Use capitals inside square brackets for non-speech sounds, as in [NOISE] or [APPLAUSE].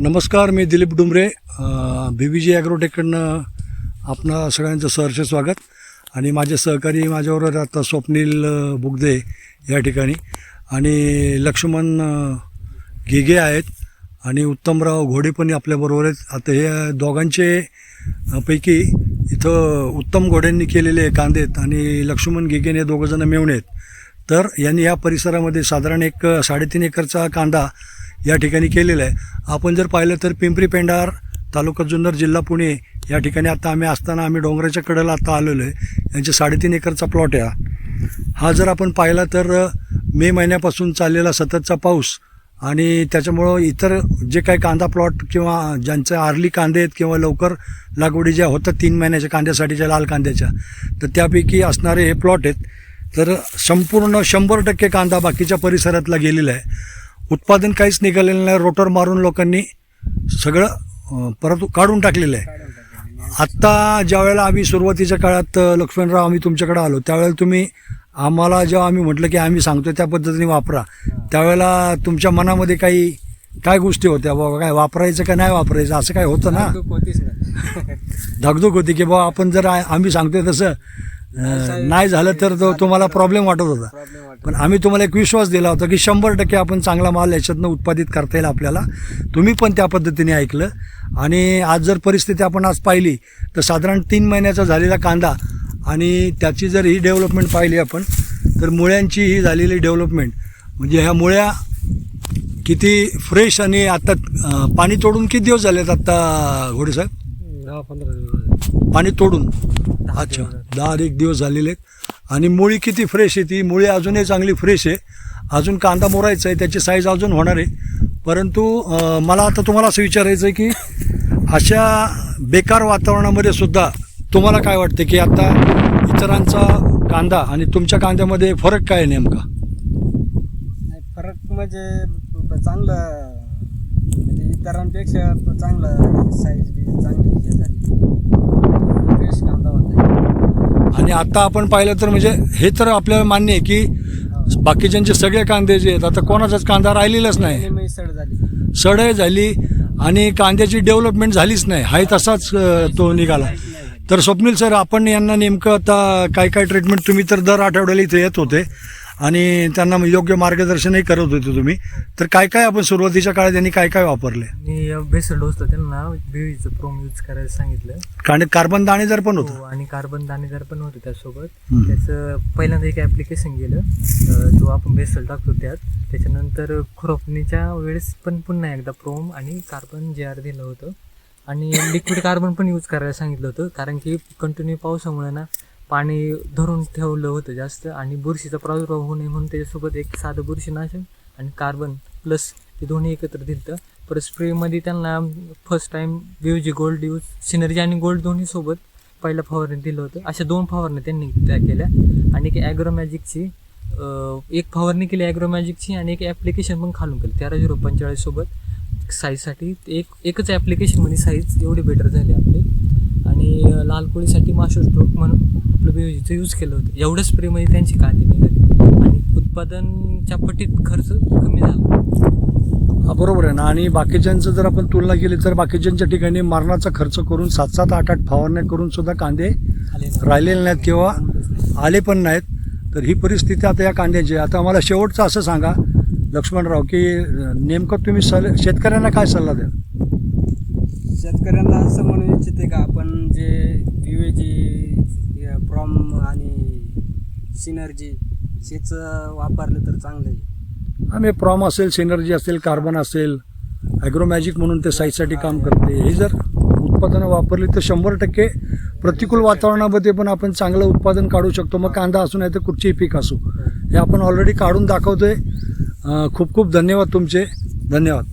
नमस्कार मी दिलीप डुमरे. बी बी जी ॲग्रोटेककडनं आपणा सगळ्यांचं सहर्ष स्वागत. आणि माझे सहकारी माझ्याबरोबर आता स्वप्नील बुगदे या ठिकाणी. आणि लक्ष्मण अ, घेगे आहेत. आणि उत्तमराव घोडे पण आपल्याबरोबर आहेत. आता हे दोघांचे पैकी इथं उत्तम घोड्यांनी केलेले कांदे आहेत आणि लक्ष्मण घेगेने दोघंजणं मिळून आहेत. तर यांनी या परिसरामध्ये साधारण एक साडेतीन एकरचा कांदा या ठिकाणी केलेलं आहे. आपण जर पाहिलं तर पिंपरी पेंडार तालुका जुन्नर जिल्हा पुणे या ठिकाणी आता आम्ही असताना आम्ही डोंगराच्या कडेला आता आलेलो आहे. यांचे साडेतीन एकरचा प्लॉट आहे हा. जर आपण पाहिला तर मे महिन्यापासून चाललेला सततचा पाऊस आणि त्याच्यामुळं इतर जे काही कांदा प्लॉट किंवा ज्यांचे आर्ली कांदे आहेत किंवा लवकर लागवडी ज्या होतात तीन महिन्याच्या कांद्यासाठीच्या लाल कांद्याच्या तर त्यापैकी असणारे हे प्लॉट आहेत. तर संपूर्ण शंभर टक्के कांदा बाकीच्या परिसरातला गेलेला आहे. उत्पादन काहीच निघालेलं नाही रोटर मारून लोकांनी सगळं परत काढून टाकलेलं आहे. आत्ता ज्या वेळेला आम्ही सुरुवातीच्या काळात लक्ष्मणराव आम्ही तुमच्याकडे आलो त्यावेळेला तुम्ही आम्हाला जेव्हा आम्ही म्हटलं की आम्ही सांगतो त्या पद्धतीने वापरा. त्यावेळेला तुमच्या मनामध्ये काही काय गोष्टी होत्या? बाबा काय वापरायचं का नाही वापरायचं? असं काय होतं ना? धगधग [LAUGHS] होती की बाबा आपण जर आम्ही सांगतोय तसं नाही झालं तर तुम्हाला प्रॉब्लेम वाटत होता. पण आम्ही तुम्हाला एक विश्वास दिला होता की शंभर टक्के आपण चांगला माल याच्यातनं उत्पादित करता येईल आपल्याला. तुम्ही पण त्या पद्धतीने ऐकलं. आणि आज जर परिस्थिती आपण आज पाहिली तर साधारण तीन महिन्याचा झालेला कांदा आणि त्याची जर ही डेव्हलपमेंट पाहिली आपण तर मुळ्यांची ही झालेली डेव्हलपमेंट म्हणजे ह्या मुळ्या किती फ्रेश आणि आता अं, पाणी तोडून किती दिवस झालेत आत्ता घोडे साहेब दहा पंधरा दिवस पाणी तोडून? अच्छा. दहा एक दिवस झालेले आहेत. आणि मुळी किती फ्रेश आहे ती. मुळी अजूनही चांगली फ्रेश आहे. अजून कांदा मोरायचा आहे त्याची साईज अजून होणार आहे. परंतु मला आता तुम्हाला असं विचारायचं आहे की अशा बेकार वातावरणामध्ये सुद्धा तुम्हाला काय वाटतं की आता इतरांचा कांदा आणि तुमच्या कांद्यामध्ये फरक काय आहे नेमका? नाही फरक म्हणजे चांगलं म्हणजे इतरांपेक्षा चांगलं साईज बी चांगली झाली फ्रेश कांदा होता आणि आता आपण पाहिलं तर म्हणजे हे तर आपल्याला मान्य आहे की बाकीच्यांचे सगळे कांदे जे आहेत आता कोणाचाच कांदा राहिलेलाच नाही. झाली. सडय झाली आणि कांद्याची डेव्हलपमेंट झालीच नाही. हाय तसाच तो निघाला. तर स्वप्नील सर आपण यांना नेमकं आता काय काय ट्रीटमेंट तुम्ही तर दर आठवड्याला इथे येत होते. आणि त्यांना योग्य मार्गदर्शनही करत होते तुम्ही. तर काय काय आपण सुरुवातीच्या काळात त्यांनी काय काय वापरले? मी डोसला त्यांना बीवीचं प्रोम यूज करायला सांगितलं. कारण कार्बन दाणेदार पण होतं. हो, आणि कार्बन दाणेदार पण होतं त्यासोबत. त्याचं पहिल्यांदा एक ॲप्लिकेशन गेलं जो आपण बेसल टाकतो त्यात. त्याच्यानंतर खुरपणीच्या वेळेस पण पुन्हा एकदा प्रोम आणि कार्बन जे आर दिलं होतं. आणि लिक्विड कार्बन पण यूज करायला सांगितलं होतं. कारण की कंटिन्यू पावसामुळे ना पाणी धरून ठेवलं होतं जास्त आणि बुरशीचा प्रादुर्भाव होऊ नये म्हणून त्याच्यासोबत एक साधं बुरशीनाशक आणि कार्बन प्लस ते दोन्ही एकत्र दिलं परत स्प्रेमध्ये त्यांना first time G gold use synergy आणि गोल्ड दोन्ही सोबत पहिल्या फवारणी दिलं होतं. अशा दोन फवारण्या त्यांनी त्या केल्या. आणि एक ॲग्रोमॅजिकची एक फवारणी केली ॲग्रोमॅजिकची आणि एक ॲप्लिकेशन पण खालून केलं. तेरा झिरो पंचेचाळीससोबत साईजसाठी एक एकच ॲप्लिकेशनमध्ये साईज एवढी बेटर झाली आपली. आणि लाल कोळीसाठी मास्टर स्ट्रोक म्हणून आपलं बेवजीचं यूज केलं होतं. एवढ्या स्प्रेमध्ये त्यांची कांदी निघाली. आणि उत्पादनच्या पटीत खर्च कमी झाला. हा बरोबर आहे ना. आणि बाकीच्यांचं जर आपण तुलना केली तर बाकीच्यांच्या ठिकाणी मरणाचा खर्च करून सात सात आठ आठ फवारण्या करून सुद्धा कांदे राहिलेले नाहीत किंवा आले पण नाहीत. तर ही परिस्थिती आता या कांद्याची आहे. आता मला शेवटचं असं सांगा लक्ष्मणराव की नेमकं तुम्ही सल शेतकऱ्यांना काय सल्ला द्या शेतकऱ्यांना असं म्हणू इच्छिते का आपण जे विवेजी प्रॉम आणि सिनर्जी हेच वापरलं तर चांगलं आहे. आम्ही प्रॉम असेल सिनर्जी असेल कार्बन असेल ॲग्रोमॅजिक म्हणून ते साईजसाठी काम करते. हे जर उत्पादनं वापरली तर शंभर टक्के प्रतिकूल वातावरणामध्ये पण आपण चांगलं उत्पादन काढू शकतो. मग कांदा असू नाही तर कुठचेही पीक असो. हे आपण ऑलरेडी काढून दाखवतोय. खूप खूप धन्यवाद तुमचे. धन्यवाद.